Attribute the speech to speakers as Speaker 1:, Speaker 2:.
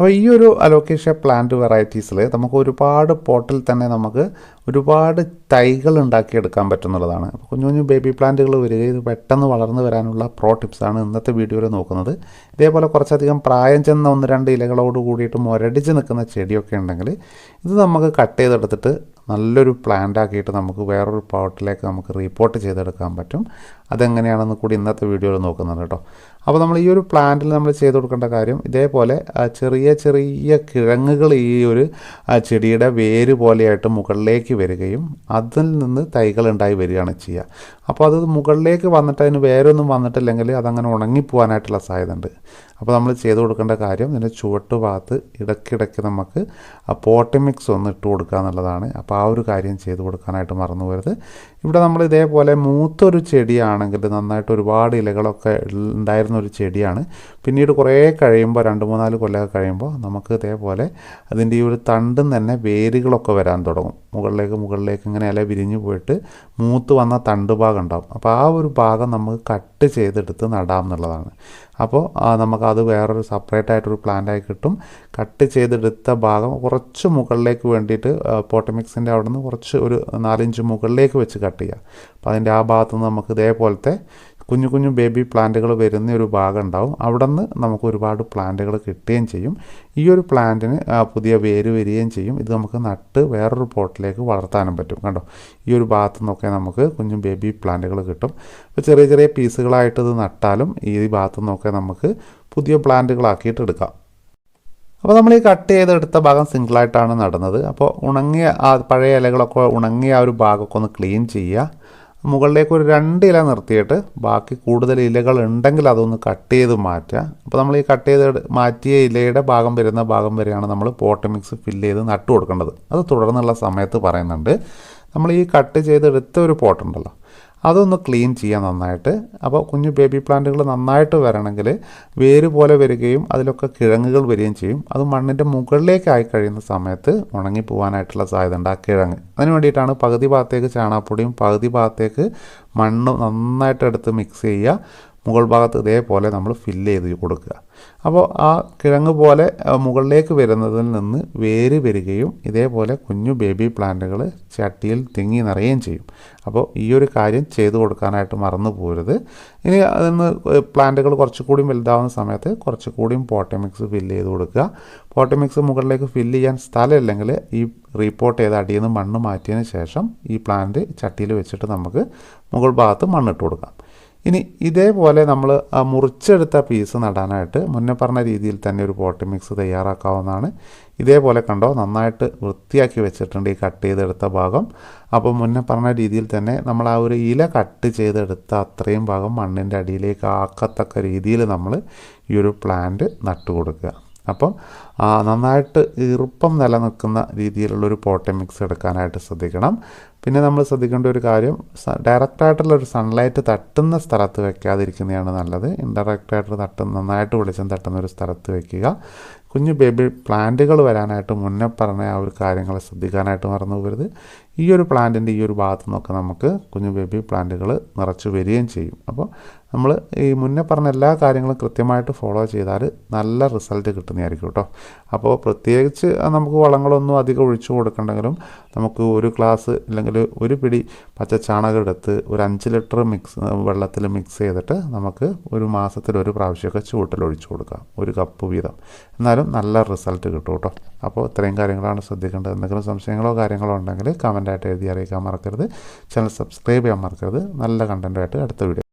Speaker 1: അപ്പോൾ ഈ ഒരു അലോക്കേഷ്യ പ്ലാന്റ് വെറൈറ്റീസിൽ നമുക്ക് ഒരുപാട് പോട്ടിൽ തന്നെ നമുക്ക് ഒരുപാട് തൈകൾ ഉണ്ടാക്കിയെടുക്കാൻ പറ്റുന്നുള്ളതാണ്. അപ്പോൾ കുഞ്ഞു കുഞ്ഞു ബേബി പ്ലാന്റുകൾ വരിക ഇത് പെട്ടെന്ന് വളർന്നു വരാനുള്ള പ്രോ ടിപ്സാണ് ഇന്നത്തെ വീഡിയോയിൽ നോക്കുന്നത്. ഇതേപോലെ കുറച്ചധികം പ്രായം ചെന്ന ഒന്ന് രണ്ട് ഇലകളോട് കൂടിയിട്ട് മുരടിച്ച് നിൽക്കുന്ന ചെടിയൊക്കെ ഉണ്ടെങ്കിൽ ഇത് നമുക്ക് കട്ട് ചെയ്തെടുത്തിട്ട് നല്ലൊരു പ്ലാന്റ് ആക്കിയിട്ട് നമുക്ക് വേറൊരു പോട്ടിലേക്ക് നമുക്ക് റിപ്പോർട്ട് ചെയ്തെടുക്കാൻ പറ്റും. അതെങ്ങനെയാണെന്ന് കൂടി ഇന്നത്തെ വീഡിയോയിൽ നോക്കുന്നുണ്ട് കേട്ടോ അപ്പോൾ നമ്മൾ ഈ ഒരു പ്ലാന്റിൽ നമ്മൾ ചെയ്ത് കൊടുക്കേണ്ട കാര്യം ഇതേപോലെ ചെറിയ ചെറിയ കിഴങ്ങുകൾ ഈ ഒരു ചെടിയുടെ വേര് പോലെയായിട്ട് മുകളിലേക്ക് വരികയും അതിൽ നിന്ന് തൈകൾ ഉണ്ടായി വരികയാണ് ചെയ്യുക. അപ്പോൾ അത് മുകളിലേക്ക് വന്നിട്ട് അതിന് വേരൊന്നും വന്നിട്ടില്ലെങ്കിൽ അതങ്ങനെ ഉണങ്ങിപ്പോവാനായിട്ടുള്ള സാധ്യത ഉണ്ട് അപ്പോൾ നമ്മൾ ചെയ്ത് കൊടുക്കേണ്ട കാര്യം ഇതിന്റെ ചുവട്ട് ഭാഗത്ത് ഇടയ്ക്കിടയ്ക്ക് നമുക്ക് ആ പോട്ടി മിക്സ് ഒന്ന് ഇട്ട് കൊടുക്കുക എന്നുള്ളതാണ്. അപ്പോൾ ആ ഒരു കാര്യം ചെയ്ത് കൊടുക്കാനായിട്ട് മറന്നു പോരുത്. ഇവിടെ നമ്മൾ ഇതേപോലെ മൂത്തൊരു ചെടിയാണെങ്കിൽ നന്നായിട്ട് ഒരുപാട് ഇലകളൊക്കെ ഉണ്ടായിരുന്ന ഒരു ചെടിയാണ്. പിന്നീട് കുറേ കഴിയുമ്പോൾ രണ്ട് മൂന്നാൽ കൊല്ലമൊക്കെ കഴിയുമ്പോൾ നമുക്ക് ഇതേപോലെ അതിന്റെ ഈ ഒരു തണ്ടും തന്നെ വേരുകളൊക്കെ വരാൻ തുടങ്ങും. മുകളിലേക്ക് മുകളിലേക്ക് ഇങ്ങനെ ഇല വിരിഞ്ഞു പോയിട്ട് മൂത്ത് വന്ന തണ്ട് ഭാഗം ഉണ്ടാവും. അപ്പോൾ ആ ഒരു ഭാഗം നമുക്ക് കട്ട് ചെയ്തെടുത്ത് നടാം എന്നുള്ളതാണ്. അപ്പോൾ നമുക്കത് വേറൊരു സെപ്പറേറ്റ് ആയിട്ടൊരു പ്ലാന്റായി കിട്ടും. കട്ട് ചെയ്തെടുത്ത ഭാഗം കുറച്ച് മുകളിലേക്ക് വേണ്ടിയിട്ട് പോട്ടമിക്സിന്റെ അവിടെ നിന്ന് കുറച്ച് ഒരു നാലിഞ്ച് മുകളിലേക്ക് വെച്ച് കട്ട് ചെയ്യുക അപ്പോൾ അതിന്റെ ആ ഭാഗത്തുനിന്ന് നമുക്ക് ഇതേപോലത്തെ കുഞ്ഞു കുഞ്ഞു ബേബി പ്ലാന്റുകൾ വരുന്ന ഒരു ഭാഗം ഉണ്ടാവും. അവിടെ നിന്ന് നമുക്ക് ഒരുപാട് പ്ലാന്റുകൾ കിട്ടുകയും ചെയ്യും. ഈ ഒരു പ്ലാന്റിന് പുതിയ വേര് വരികയും ചെയ്യും. ഇത് നമുക്ക് നട്ട് വേറൊരു പോട്ടിലേക്ക് വളർത്താനും പറ്റും കണ്ടോ? ഈ ഒരു ഭാഗത്തു നിന്നൊക്കെ നമുക്ക് കുഞ്ഞു ബേബി പ്ലാന്റുകൾ കിട്ടും. അപ്പോൾ ചെറിയ ചെറിയ പീസുകളായിട്ട് ഇത് നട്ടാലും ഈ ഭാഗത്തു നിന്നൊക്കെ നമുക്ക് പുതിയ പ്ലാന്റുകളാക്കിയിട്ട് എടുക്കാം. അപ്പോൾ നമ്മൾ ഈ കട്ട് ചെയ്തെടുത്ത ഭാഗം സിംഗിളായിട്ടാണ് നടന്നത്. അപ്പോൾ ഉണങ്ങിയ ആ പഴയ ഇലകളൊക്കെ ഉണങ്ങിയ ആ ഒരു ഭാഗമൊക്കെ ഒന്ന് ക്ലീൻ ചെയ്യുക. മുകളിലേക്ക് ഒരു രണ്ട് ഇല നിർത്തിയിട്ട് ബാക്കി കൂടുതൽ ഇലകൾ ഉണ്ടെങ്കിൽ അതൊന്ന് കട്ട് ചെയ്ത് മാറ്റുക. അപ്പോൾ നമ്മൾ ഈ കട്ട് ചെയ്ത് മാറ്റിയ ഇലയുടെ ഭാഗം വരുന്ന ഭാഗം വരെയാണ് നമ്മൾ പോട്ട് മിക്സ് ഫില്ല് ചെയ്ത് നട്ടു കൊടുക്കേണ്ടത്. അത് തുടർന്നുള്ള സമയത്ത് പറയുന്നുണ്ട്. നമ്മൾ ഈ കട്ട് ചെയ്തെടുത്ത ഒരു പോട്ടുണ്ടല്ലോ അതൊന്ന് ക്ലീൻ ചെയ്യാം നന്നായിട്ട്. അപ്പോൾ കുഞ്ഞു ബേബി പ്ലാന്റുകൾ നന്നായിട്ട് വരണമെങ്കിൽ വേര് പോലെ വരികയും അതിലൊക്കെ കിഴങ്ങുകൾ വരികയും ചെയ്യും. അത് മണ്ണിന്റെ മുകളിലേക്കായി കഴിയുന്ന സമയത്ത് ഉണങ്ങി പോകാനായിട്ടുള്ള സാധ്യത ഉണ്ട് ആ കിഴങ്ങ്. അതിന് വേണ്ടിയിട്ടാണ് പകുതി ഭാഗത്തേക്ക് ചാണകപ്പൊടിയും പകുതി ഭാഗത്തേക്ക് മണ്ണും നന്നായിട്ട് എടുത്ത് മിക്സ് ചെയ്യുക. മുകൾ ഭാഗത്ത് ഇതേപോലെ നമ്മൾ ഫില്ല് ചെയ്ത് കൊടുക്കുക. അപ്പോൾ ആ കിഴങ്ങ് പോലെ മുകളിലേക്ക് വരുന്നതിൽ നിന്ന് വേര് വരികയും ഇതേപോലെ കുഞ്ഞു ബേബി പ്ലാന്റുകൾ ചട്ടിയിൽ തിങ്ങി നിറയുകയും ചെയ്യും. അപ്പോൾ ഈ ഒരു കാര്യം ചെയ്തു കൊടുക്കാനായിട്ട് മറന്നു പോരുത്. ഇനി അതിന്ന് പ്ലാന്റുകൾ കുറച്ചുകൂടി വലുതാവുന്ന സമയത്ത് കുറച്ചുകൂടിയും പോട്ടമിക്സ് ഫില്ല് ചെയ്ത് കൊടുക്കുക. പോട്ടമിക്സ് മുകളിലേക്ക് ഫില്ല് ചെയ്യാൻ സ്ഥലമില്ലെങ്കിൽ ഈ റീപ്പോർട്ട് ചെയ്ത് അടിയിൽ നിന്ന് മണ്ണ് മാറ്റിയതിന് ശേഷം ഈ പ്ലാന്റ് ചട്ടിയിൽ വെച്ചിട്ട് നമുക്ക് മുകൾ ഭാഗത്ത് മണ്ണിട്ട് കൊടുക്കാം. ഇനി ഇതേപോലെ നമ്മൾ മുറിച്ചെടുത്ത പീസ് നടാനായിട്ട് മുന്നേ പറഞ്ഞ രീതിയിൽ തന്നെ ഒരു പോട്ടി മിക്സ് തയ്യാറാക്കാവുന്നതാണ്. ഇതേപോലെ കണ്ടോ നന്നായിട്ട് വൃത്തിയാക്കി വെച്ചിട്ടുണ്ട് ഈ കട്ട് ചെയ്തെടുത്ത ഭാഗം. അപ്പോൾ മുന്നേ പറഞ്ഞ രീതിയിൽ തന്നെ നമ്മൾ ആ ഒരു ഇല കട്ട് ചെയ്തെടുത്ത അത്രയും ഭാഗം മണ്ണിന്റെ അടിയിലേക്ക് ആക്കത്തക്ക രീതിയിൽ നമ്മൾ ഈ ഒരു പ്ലാന്റ് നട്ടു കൊടുക്കുക. അപ്പം നന്നായിട്ട് ഈർപ്പം നിലനിൽക്കുന്ന രീതിയിലുള്ളൊരു പോട്ടി മിക്സ് എടുക്കാനായിട്ട് ശ്രദ്ധിക്കണം. പിന്നെ നമ്മൾ ശ്രദ്ധിക്കേണ്ട ഒരു കാര്യം ഡയറക്റ്റായിട്ടുള്ള ഒരു സൺലൈറ്റ് തട്ടുന്ന സ്ഥലത്ത് വെക്കാതിരിക്കുന്നതാണ് നല്ലത്. ഇൻഡയറക്റ്റായിട്ട് തട്ടുന്ന നന്നായിട്ട് വെളിച്ചം തട്ടുന്ന ഒരു സ്ഥലത്ത് വെക്കുക. കുഞ്ഞു ബേബി പ്ലാന്റുകൾ വരാനായിട്ട് മുന്നേ പറഞ്ഞ ആ ഒരു കാര്യങ്ങൾ ശ്രദ്ധിക്കാനായിട്ട് മറന്നു പോകരുത്. ഈ ഒരു പ്ലാന്റിന്റെ ഈ ഒരു ഭാഗത്തു നിന്നൊക്കെ നമുക്ക് കുഞ്ഞു ബേബി പ്ലാന്റുകൾ നിറച്ചു വരികയും ചെയ്യും. അപ്പോൾ നമ്മൾ ഈ മുന്നേ പറഞ്ഞ എല്ലാ കാര്യങ്ങളും കൃത്യമായിട്ട് ഫോളോ ചെയ്താൽ നല്ല റിസൾട്ട് കിട്ടുന്നതായിരിക്കും കേട്ടോ. അപ്പോൾ പ്രത്യേകിച്ച് നമുക്ക് വളങ്ങളൊന്നും അധികം ഒഴിച്ചു കൊടുക്കണ്ടെങ്കിലും നമുക്ക് ഒരു ഗ്ലാസ് അല്ലെങ്കിൽ ഒരു പിടി പച്ച ചാണകം എടുത്ത് ഒരു അഞ്ച് ലിറ്റർ മിക്സ് വെള്ളത്തിൽ മിക്സ് ചെയ്തിട്ട് നമുക്ക് ഒരു മാസത്തിൽ ഒരു പ്രാവശ്യമൊക്കെ ചൂട്ടിൽ ഒഴിച്ചു കൊടുക്കാം. ഒരു കപ്പ് വീതം. എന്നാലും നല്ല റിസൾട്ട് കിട്ടും കേട്ടോ. അപ്പോൾ ഇത്രയും കാര്യങ്ങളാണ് ശ്രദ്ധിക്കേണ്ടത്. എന്തെങ്കിലും സംശയങ്ങളോ കാര്യങ്ങളോ ഉണ്ടെങ്കിൽ കമന്റായിട്ട് എഴുതി അറിയിക്കാൻ മറക്കരുത്. ചാനൽ സബ്സ്ക്രൈബ് ചെയ്യാൻ മറക്കരുത്. നല്ല കണ്ടന്റായിട്ട് അടുത്ത വീഡിയോ